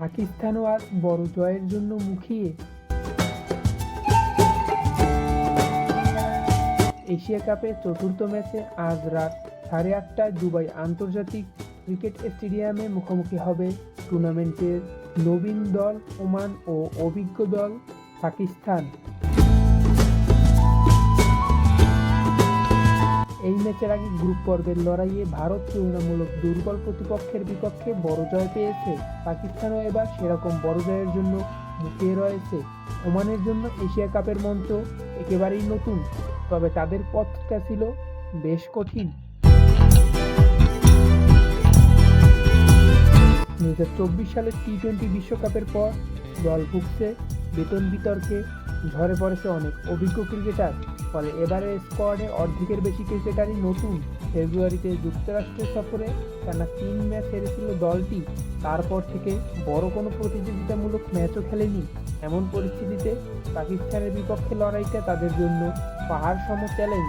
পাকিস্তানও আর বড় জয়ের জন্য মুখিয়ে। এশিয়া কাপের চতুর্থ ম্যাচে আজ রাত সাড়ে আটটায় দুবাই আন্তর্জাতিক ক্রিকেট স্টেডিয়ামে মুখোমুখি হবে টুর্নামেন্টের নবীন দল, ওমান ও অভিজ্ঞ দল, পাকিস্তান। ম্যাচের আগে গ্রুপ পর্বের লড়াইয়ে ভারত তুলনামূলক দুর্বল প্রতিপক্ষের বিপক্ষে বড় জয় পেয়েছে। পাকিস্তানও এবার সেরকম বড় জয়ের জন্য মুখিয়ে রয়েছে। ওমানের জন্য এশিয়া কাপের মঞ্চ একেবারেই নতুন। তবে তাদের পথটা ছিল বেশ কঠিন। দু হাজার চব্বিশ সালের টি টোয়েন্টি বিশ্বকাপের পর দল ভুগছে বেতন বিতর্কে। ঝরে পড়েছে অনেক। অভিজ্ঞ ক্রিকেটার ফলে এবারের স্কোয়াডে অর্ধেকের বেশি ক্রিকেটারই নতুন। ফেব্রুয়ারিতে যুক্তরাষ্ট্রের সফরে টানা তিন ম্যাচ হেরেছিল দলটি। তারপর থেকে বড় কোনো প্রতিযোগিতামূলক ম্যাচও খেলেনি। এমন পরিস্থিতিতে পাকিস্তানের বিপক্ষে লড়াইটা তাদের জন্য পাহাড় সম চ্যালেঞ্জ